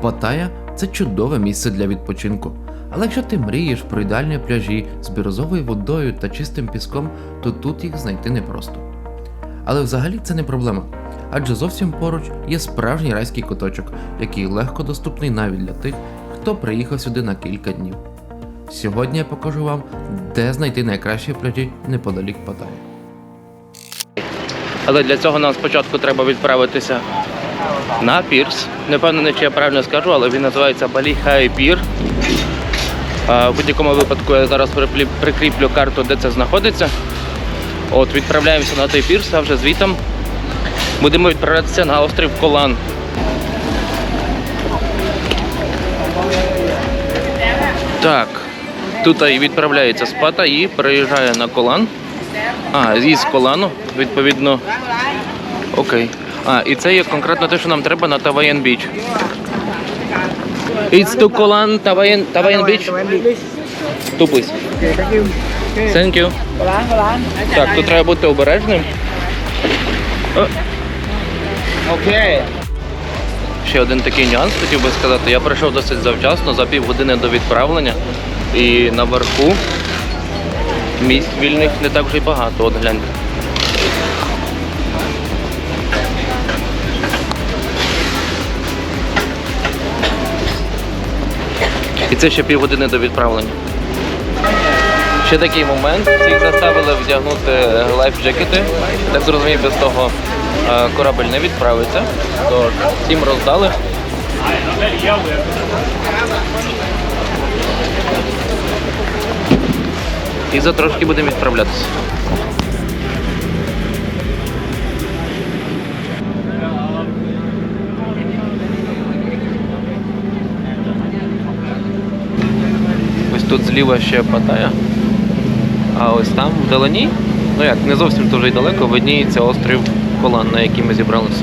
Паттайя – це чудове місце для відпочинку. Але якщо ти мрієш про ідеальні пляжі з бірозовою водою та чистим піском, то тут їх знайти непросто. Але взагалі це не проблема, адже зовсім поруч є справжній райський куточок, який легко доступний навіть для тих, хто приїхав сюди на кілька днів. Сьогодні я покажу вам, де знайти найкращі пляжі неподалік Паттайи. Але для цього нам спочатку треба відправитися на пірс. Не впевнений, чи я правильно скажу, але він називається Балі Хай Пір. В будь-якому випадку я зараз прикріплю карту, де це знаходиться. От, відправляємося на той пірс, а вже звітом будемо відправлятися на острів Колан. Так, тут і відправляється з Паттайі, переїжджає на Колан. А, із Колану, відповідно. Окей. А, і це є конкретно те, що нам треба на Таваєн Біч. It's to Kolan Tavayan Beach. Two please. Thank you. Так, тут треба бути обережним. О. Okay. Ще один такий нюанс хотів би сказати. Я прийшов досить завчасно, за півгодини до відправлення. І наверху місць вільних не так вже й багато. От гляньте. І це ще півгодини до відправлення. Ще такий момент. Всіх заставили вдягнути лайф-джекети. Так зрозумів, без того е, корабель не відправиться. Тож всім роздали. І за трошки будемо відправлятися. Тут зліва ще Паттайя. А ось там в Далані, ну як, не зовсім дуже й далеко, видніється острів Колан, на який ми зібралися.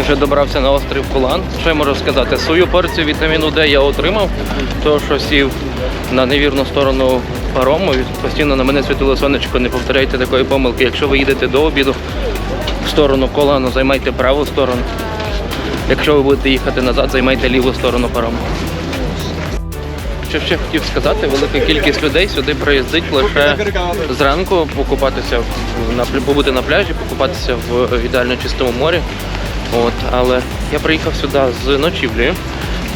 Я вже добрався на острів Кулан. Що я можу сказати? Свою порцію вітаміну Д я отримав, то що сів на невірну сторону парому. і Постійно на мене світило сонечко, не повторяйте такої помилки. Якщо ви їдете до обіду в сторону Колану, займайте праву сторону. Якщо ви будете їхати назад, займайте ліву сторону парому. Що ще хотів сказати, велика кількість людей сюди приїздить лише зранку покупатися на побути на пляжі, покупатися в ідеально чистому морі. От, але я приїхав сюди з ночівлею.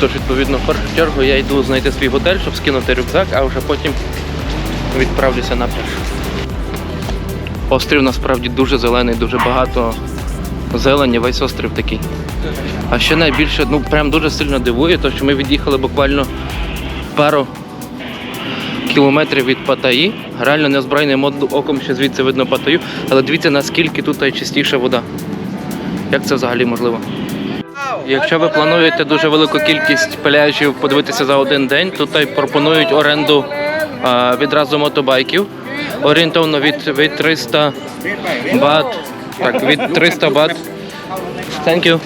Тож, відповідно, в першу чергу я йду знайти свій готель, щоб скинути рюкзак, а вже потім відправлюся на пляж. Острів насправді дуже зелений, дуже багато зелені, весь острів такий. А ще найбільше, ну прям дуже сильно дивує, то що ми від'їхали буквально пару кілометрів від Паттайі. Реально неозброєним оком ще звідси видно Паттайю, але дивіться наскільки тут чистіша вода. Як це взагалі можливо? Якщо ви плануєте дуже велику кількість пляжів подивитися за один день, тут й пропонують оренду відразу мотобайків. Орієнтовно від, від 300 бат. Так, від 300 бат. Thank you.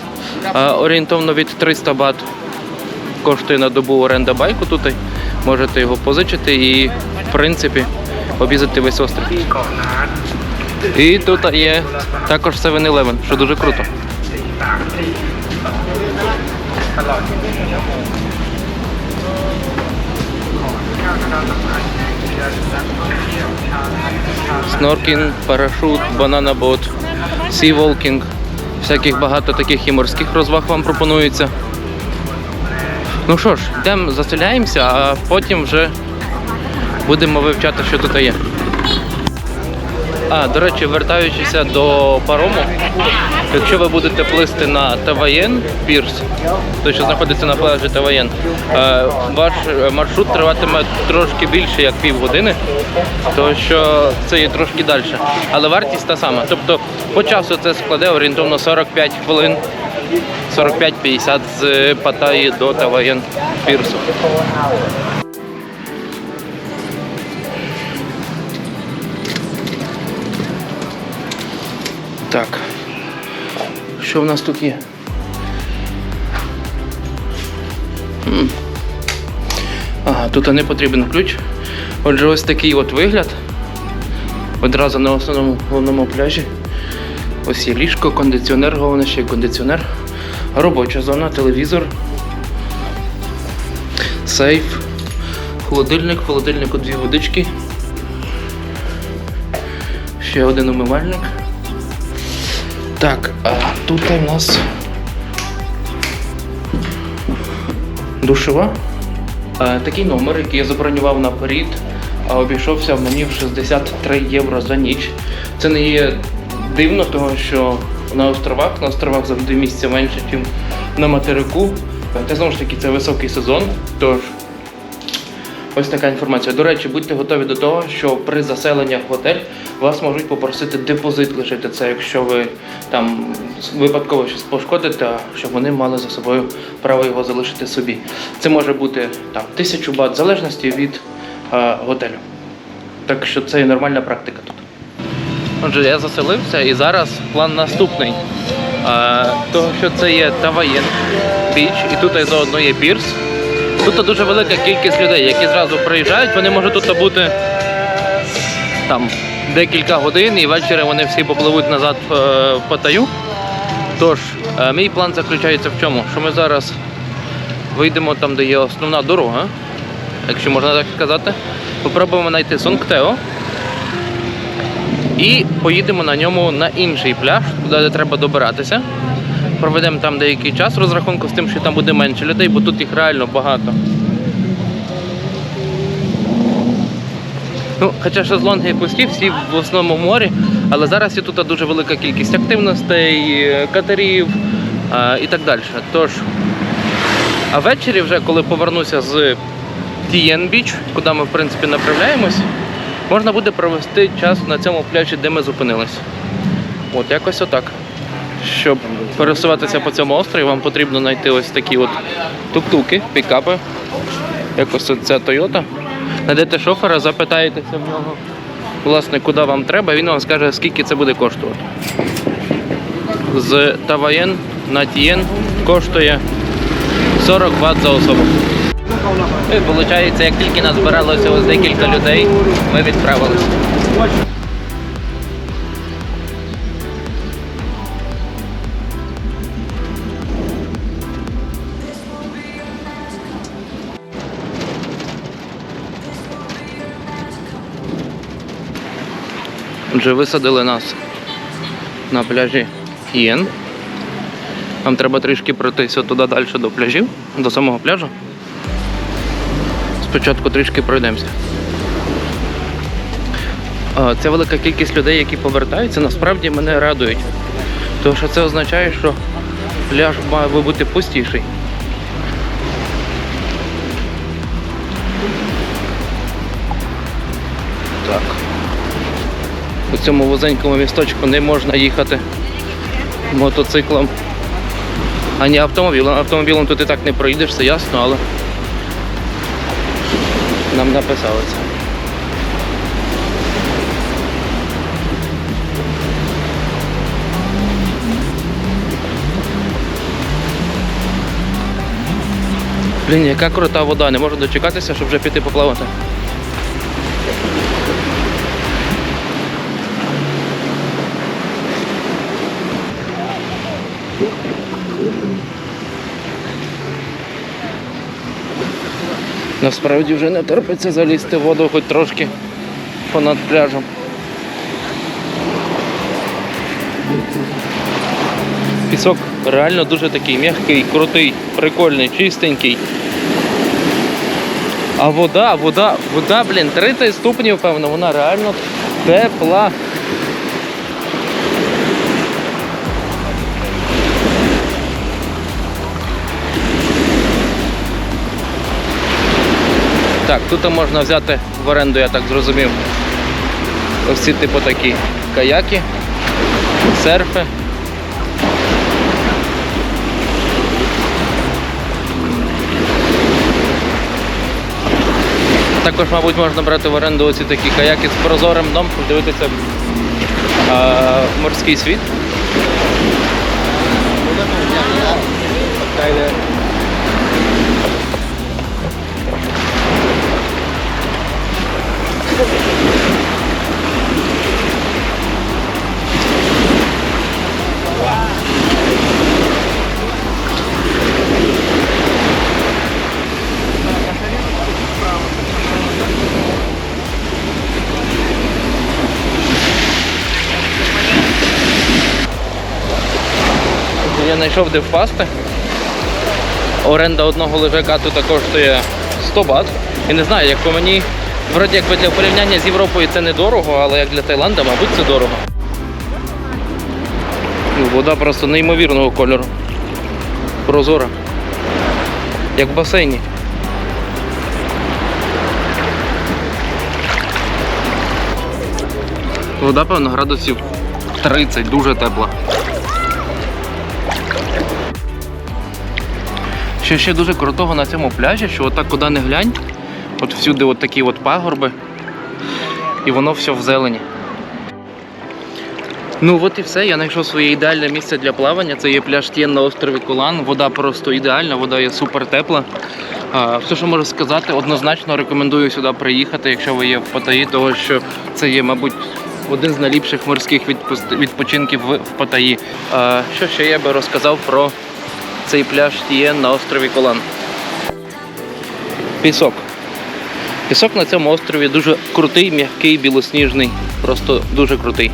Орієнтовно від 300 бат коштує на добу оренда байку тут. Можете його позичити і, в принципі, об'їздити весь острів. І тут є також 7-Eleven, що дуже круто. Сноркінг, парашут, банана-бот, сі-волкінг. Всяких багато таких і морських розваг вам пропонується. Ну що ж, йдемо, заселяємося, а потім вже будемо вивчати, що тут є. А, до речі, вертаючися до парому, якщо ви будете плисти на Таваєн Пірс, той, що знаходиться на пляжі Таваєн, е, ваш маршрут триватиме трошки більше, як півгодини, тому що це є трошки далі. Але вартість та сама. Тобто по часу це складе орієнтовно 45 хвилин, 45-50 з Паттайі до Таваєн Пірсу. Так. Що в нас тут є? Ага, тут не потрібен ключ. Отже, ось такий от вигляд. Одразу на основному головному пляжі. Ось є ліжко, кондиціонер, головне ще кондиціонер. Робоча зона, телевізор. Сейф. Холодильник, в холодильнику дві водички. Ще один умивальник. Так, а тут у нас душева. Е, Такий номер, який я забронював наперед, обійшовся мені в 63 євро за ніч. Це не є дивно, тому що на островах, на островах завжди місця менше, ніж на материку. Та знову ж таки, це високий сезон, тож Ось така інформація. До речі, будьте готові до того, що при заселенні в готель вас можуть попросити депозит лишити це, якщо ви там випадково щось пошкодите, щоб вони мали за собою право його залишити собі. Це може бути там тисячу бат, в залежності від е, готелю. Так що це і нормальна практика тут. Отже, я заселився і зараз план наступний. А, того, що це є Таваєн біч, і тут заодно є пірс. Тут дуже велика кількість людей, які зразу приїжджають, вони можуть тут бути там декілька годин і ввечері вони всі попливуть назад е, в Паттайю. Тож, е, мій план заключається в чому? Що ми зараз вийдемо там, де є основна дорога, якщо можна так сказати. Попробуємо знайти Сонгтео і поїдемо на ньому на інший пляж, туди де треба добиратися. Проведемо там деякий час розрахунку з тим, що там буде менше людей, бо тут їх реально багато. Ну, хоча шезлонги пусті, всі в основному морі, але зараз є тут дуже велика кількість активностей, катерів е, і так далі. Тож, а ввечері, вже коли повернуся з Тієн Біч, куди ми в принципі направляємось, можна буде провести час на цьому пляжі, де ми зупинились. От якось отак. Щоб пересуватися по цьому острові, вам потрібно знайти ось такі от тук-туки, пікапи. Якось ця Toyota. Найдете шофера, запитаєтеся в нього, власне, куди вам треба, він вам скаже, скільки це буде коштувати. З Таваєн на Тієн коштує 40 Вт за особу. Виходить, як тільки назбиралося ось декілька людей, ми відправилися. Вже висадили нас на пляжі Ієн. Нам треба трішки пройтися туди далі до пляжів, до самого пляжу. Спочатку трішки пройдемося. Ця велика кількість людей, які повертаються, насправді мене радують. Тому що це означає, що пляж має бути пустіший. Так. У цьому вузенькому місточку не можна їхати мотоциклом. Ані автомобілем. Автомобілем тут і так не проїдеш, це ясно, але нам написали це. Блін, яка крута вода, не можу дочекатися, щоб вже піти поплавати. Насправді вже не терпиться залізти в воду хоч трошки понад пляжем. Пісок реально дуже такий м'який, крутий, прикольний, чистенький. А вода, вода, вода, блін, 30 ступнів, певно, вона реально тепла. Так, тут можна взяти в оренду, я так зрозумів. Ось ці типу такі каяки, серфи. Також, мабуть, можна брати в оренду оці такі каяки з прозорим дном, дивитися е, морський світ. Знайшов де впасти. Оренда одного лежака тут коштує 100 бат. І не знаю, як по мені, вроді якби для порівняння з Європою це недорого, але як для Таїланда, мабуть, це дорого. Ну, Вода просто неймовірного кольору. Прозора. Як в басейні. Вода, певно, градусів 30, дуже тепла. Що ще дуже крутого на цьому пляжі, що отак куди не глянь, от всюди от такі от пагорби, і воно все в зелені. Ну от і все. Я знайшов своє ідеальне місце для плавання. Це є пляж Тєн на острові Кулан. Вода просто ідеальна, вода є супер тепла. Все, що можу сказати, однозначно рекомендую сюди приїхати, якщо ви є в Паттайі, тому що це є, мабуть, один з найліпших морських відпочинків в, Паттайі. Що ще я би розказав про цей пляж Тієн на острові Колан? Пісок. Пісок на цьому острові дуже крутий, м'який, білосніжний, просто дуже крутий.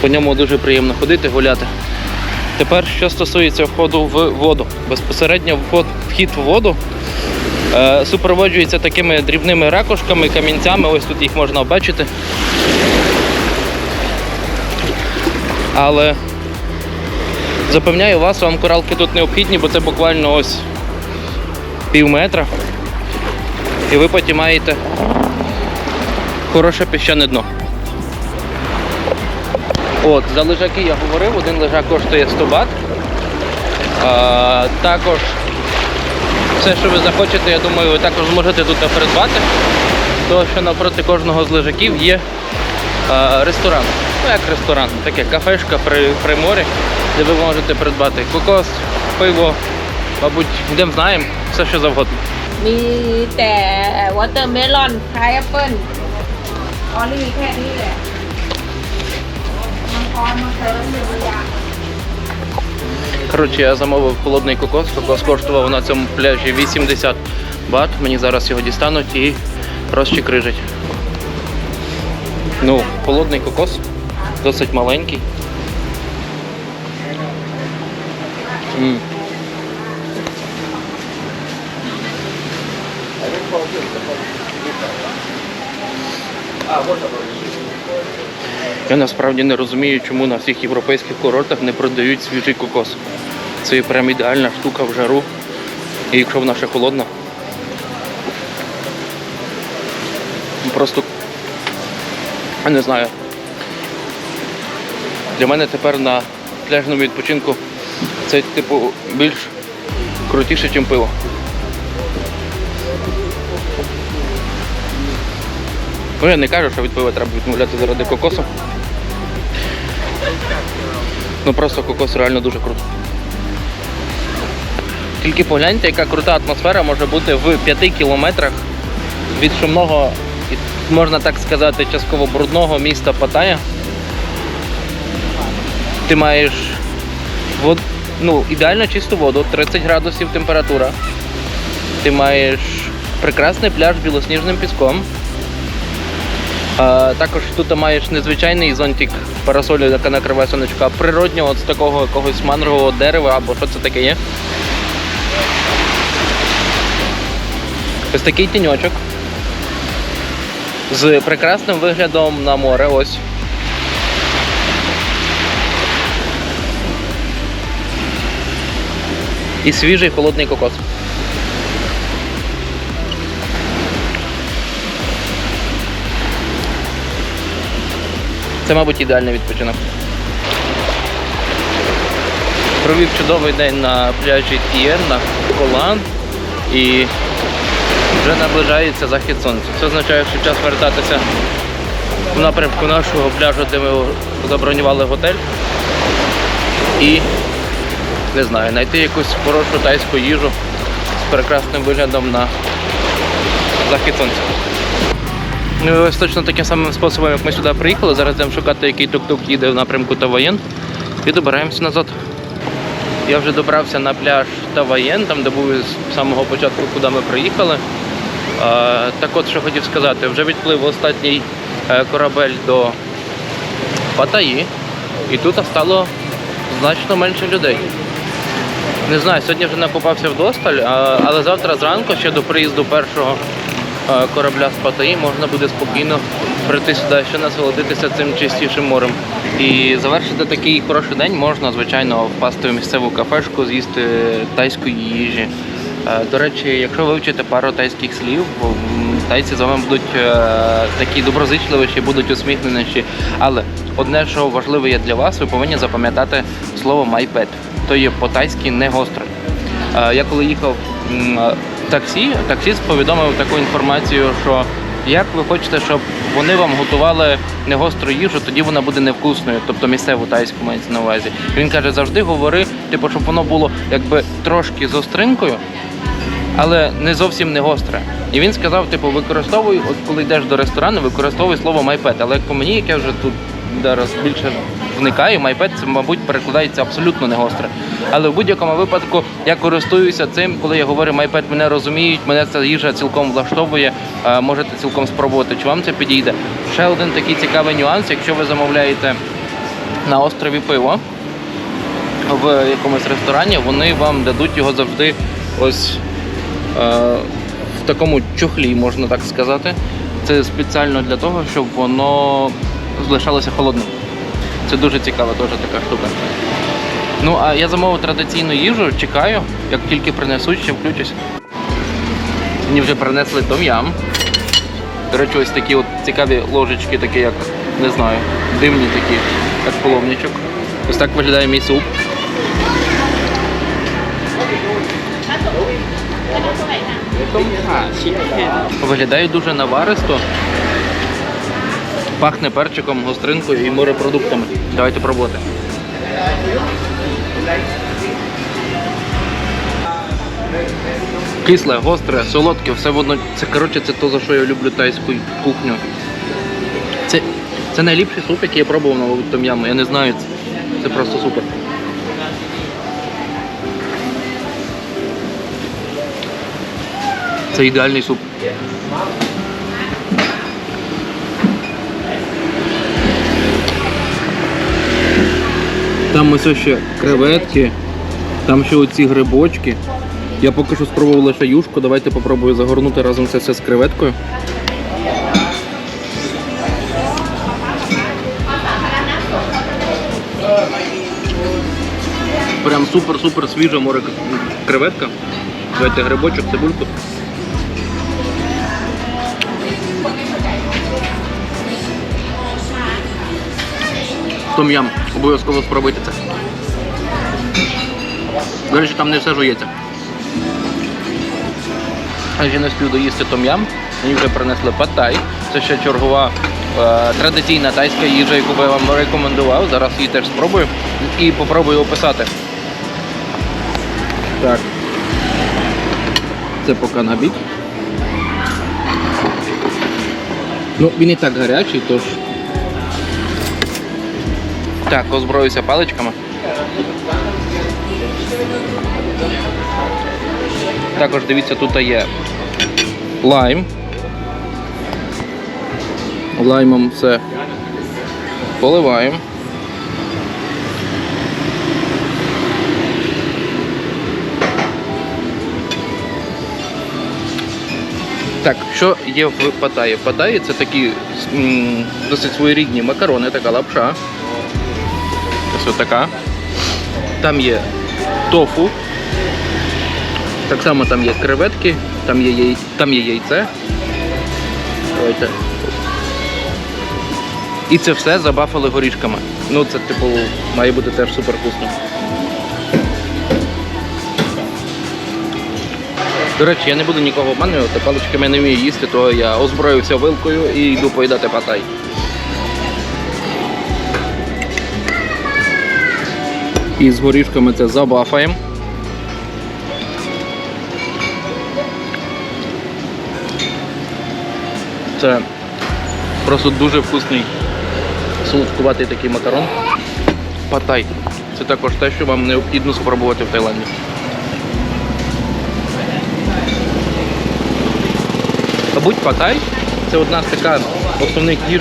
По ньому дуже приємно ходити, гуляти. Тепер, що стосується входу в воду. Безпосередньо вход, вхід в воду е, супроводжується такими дрібними ракушками, камінцями. Ось тут їх можна бачити. Але запевняю вас, вам коралки тут необхідні, бо це буквально ось пів метра. І ви потім маєте хороше піщане дно. От, за лежаки я говорив, один лежак коштує 100 бат. А, також все, що ви захочете, я думаю, ви також зможете тут придбати. Тому що навпроти кожного з лежаків є ресторан. Ну як ресторан, таке кафешка при, при морі, де ви можете придбати кокос, пиво, мабуть, йдемо знаємо, все що завгодно. มีแต่วอเตอร์เมลอนพายแอปเปิ้ลออลี่แค่นี้แหละมังกรมังเคิร์มหนึ่งอย่าง Коротше, я замовив холодний кокос. Кокос коштував на цьому пляжі 80 бат. Мені зараз його дістануть і розчикрижать. Ну, холодний кокос, досить маленький. М. Я насправді не розумію, чому на всіх європейських курортах не продають свіжий кокос. Це прям ідеальна штука в жару. І якщо вона ще холодна. Просто я не знаю. Для мене тепер на пляжному відпочинку це типу більш крутіше, ніж пиво. Ну я не кажу, що від пива треба відмовляти заради кокосу. Ну просто кокос реально дуже круто. Тільки погляньте, яка крута атмосфера може бути в 5 кілометрах від шумного, можна так сказати, частково брудного міста Паттайя. Ти маєш вод... ну, ідеально чисту воду, 30 градусів температура. Ти маєш прекрасний пляж білосніжним піском. А, також тут маєш незвичайний зонтик парасолю, яка накриває сонечко, а природнього з такого якогось мангрового дерева або що це таке є. Ось такий тіньочок. З прекрасним виглядом на море. Ось. І свіжий холодний кокос. Це, мабуть, ідеальний відпочинок. Провів чудовий день на пляжі Тієн на Колан і вже наближається захід сонця. Це означає, що час вертатися в напрямку нашого пляжу, де ми забронювали готель. І не знаю, знайти якусь хорошу тайську їжу з прекрасним виглядом на захід сонця. Ну, і ось точно таким самим способом, як ми сюди приїхали. Зараз йдемо шукати, який тук-тук їде в напрямку Таваєн і добираємося назад. Я вже добрався на пляж Таваєн, там де був з самого початку, куди ми приїхали. А, так от, що хотів сказати, вже відплив останній е, корабель до Паттайі, і тут стало значно менше людей. Не знаю, сьогодні вже накопався вдосталь, але завтра зранку, ще до приїзду першого е, корабля з Паттайі, можна буде спокійно прийти сюди, ще насолодитися цим чистішим морем. І завершити такий хороший день можна, звичайно, впасти в місцеву кафешку, з'їсти тайської їжі. Е, До речі, якщо вивчите пару тайських слів, тайці з вами будуть е, такі доброзичливіші, будуть усміхненіші. Але одне, що важливе є для вас, ви повинні запам'ятати слово «майпет». То є по-тайськи не гостре. Е, Я коли їхав в таксі, таксіст повідомив таку інформацію, що як ви хочете, щоб вони вам готували не гостру їжу, тоді вона буде невкусною, тобто місцеву тайську мається на увазі. Він каже, завжди говори, типу, щоб воно було якби трошки з остринкою, але не зовсім не гостре. І він сказав: типу, використовуй, от коли йдеш до ресторану, використовуй слово майпет. Але як по мені, як я вже тут зараз більше вникаю, майпет це, мабуть, перекладається абсолютно не гостре. Але в будь-якому випадку я користуюся цим, коли я говорю майпет, мене розуміють, мене ця їжа цілком влаштовує. Можете цілком спробувати, чи вам це підійде. Ще один такий цікавий нюанс, якщо ви замовляєте на острові пиво в якомусь ресторані, вони вам дадуть його завжди ось в такому чохлі, можна так сказати. Це спеціально для того, щоб воно залишалося холодним. Це дуже цікава теж така штука. Ну, а я замовив традиційну їжу, чекаю, як тільки принесуть, ще включусь. Мені вже принесли том-ям. До речі, ось такі от цікаві ложечки, такі як, не знаю, дивні такі, як половничок. Ось так виглядає мій суп. Виглядає дуже наваристо. Пахне перчиком, гостринкою і морепродуктами. Давайте пробувати. Кисле, гостре, солодке, все воно. Це коротше, це то, за що я люблю тайську кухню. Це, це найліпший суп, який я пробував на том'яму. Я не знаю, це просто супер. Це ідеальний суп. Там ось ще креветки, там ще оці грибочки. Я поки що спробував лише юшку, давайте попробую загорнути разом це все з креветкою. Прям супер-супер свіжа море креветка. Давайте грибочок, цибульку. Том-ям. Обов'язково спробуйте це. До речі, там не все жується. А ще не спів доїсти том-ям. Мені вже принесли паттай. Це ще чергова е, традиційна тайська їжа, яку я вам рекомендував. Зараз її теж спробую і попробую описати. Так. Це поки набіг. Ну, він і так гарячий, тож. Так, озброюся паличками. Також дивіться, тут є лайм. Лаймом все поливаємо. Так, що є в Паттайі? Паттайі це такі м, досить своєрідні макарони, така лапша. Така. Там є тофу. Так само там є креветки, там є, яй... там є яйце. Давайте. І це все забафали горішками. Ну це типу має бути теж супер вкусно. До речі, я не буду нікого обманювати, паличками я не вмію їсти, то я озброївся вилкою і йду поїдати патай. І з горішками це забафаємо. Це просто дуже вкусний солодкуватий такий макарон. Патай. Це також те, що вам необхідно спробувати в Таїланді. Мабуть, патай це одна з така основних їж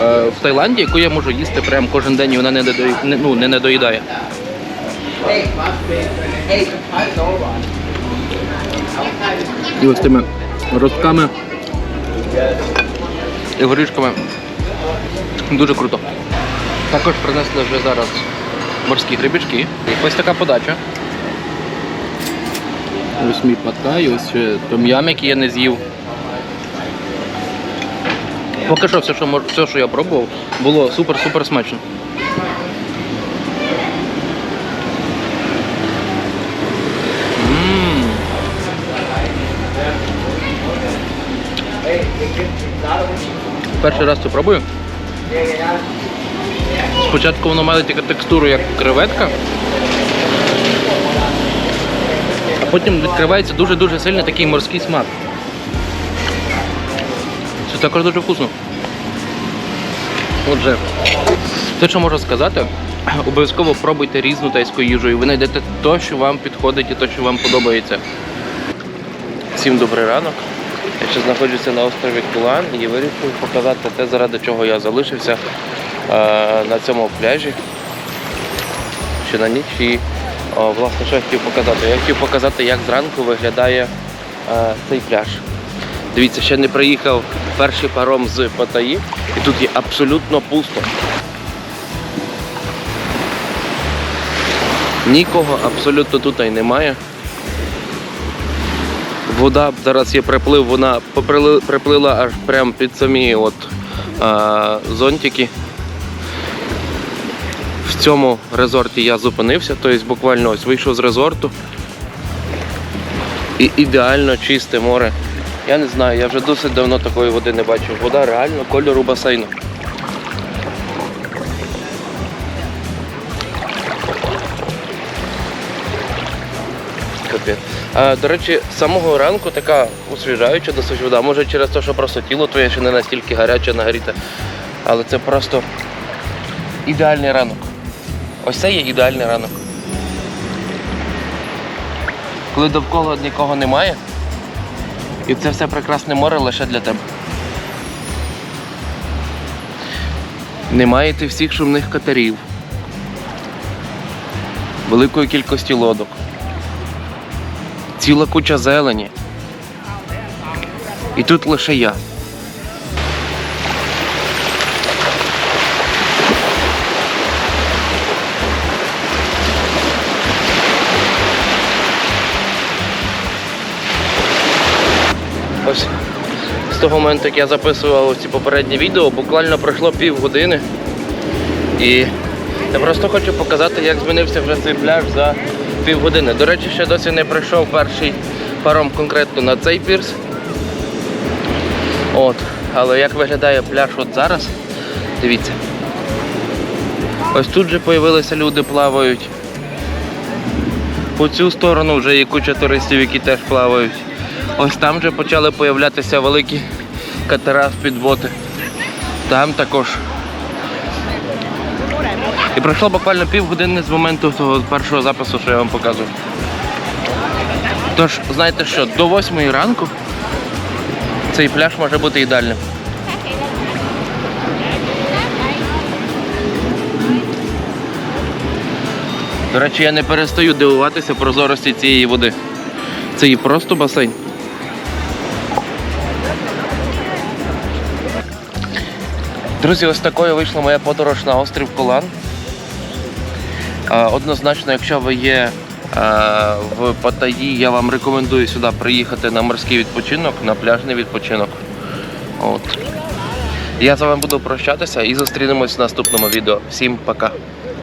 в Таїланді, яку я можу їсти прям кожен день, і вона не, недої, не, ну, не недоїдає. І ось тими ростками і горішками. Дуже круто. Також принесли вже зараз морські грибочки. І ось така подача. Ось мій патай, ось ще том'ям, який я не з'їв. Поки що все, що, мож- все, що я пробував, було супер-супер смачно. Перший раз це пробую. Спочатку воно має таку текстуру, як креветка. А потім відкривається дуже-дуже сильний такий морський смак. Це також дуже вкусно. Отже, те, що можу сказати, обов'язково пробуйте різну тайську їжу і ви знайдете те, що вам підходить і те, що вам подобається. Всім добрий ранок. Я ще знаходжуся на острові Кулан і вирішив показати те, заради чого я залишився е, на цьому пляжі. Ще на ніч і о, власне, що я хотів показати? Я хотів показати, як зранку виглядає е, цей пляж. Дивіться, ще не приїхав перший паром з Паттайі, і тут є абсолютно пусто. Нікого абсолютно тут і немає. Вода зараз є приплив, вона приплила аж прямо під самі от, а, зонтики. В цьому резорті я зупинився, тобто буквально ось вийшов з резорту. І ідеально чисте море. Я не знаю, я вже досить давно такої води не бачив. Вода реально кольору басейну. А, до речі, з самого ранку така освіжаюча досить вода. Може через те, що просто тіло твоє ще не настільки гаряче, нагріте. Але це просто ідеальний ранок. Ось це є ідеальний ранок. Коли довкола нікого немає, і це все прекрасне море лише для тебе. Немає ти всіх шумних катерів, великої кількості лодок, ціла куча зелені. І тут лише я. З того моменту, як я записував ці попередні відео, буквально пройшло півгодини. І я просто хочу показати, як змінився вже цей пляж за півгодини. До речі, ще досі не прийшов перший паром конкретно на цей пірс. От. Але як виглядає пляж от зараз, дивіться. Ось тут же появилися люди, плавають. По цю сторону вже є куча туристів, які теж плавають. Ось там вже почали появлятися великі катера з підботи. Там також. І пройшло буквально півгодини з моменту того першого запису, що я вам показую. Тож, знаєте що, до 8 ранку цей пляж може бути ідеальним. До речі, я не перестаю дивуватися прозорості цієї води. Це і просто басейн. Друзі, ось такою вийшла моя подорож на острів Колан. Е, Однозначно, якщо ви є е, в Паттайі, я вам рекомендую сюди приїхати на морський відпочинок, на пляжний відпочинок. От. Я з вами буду прощатися і зустрінемось в наступному відео. Всім пока!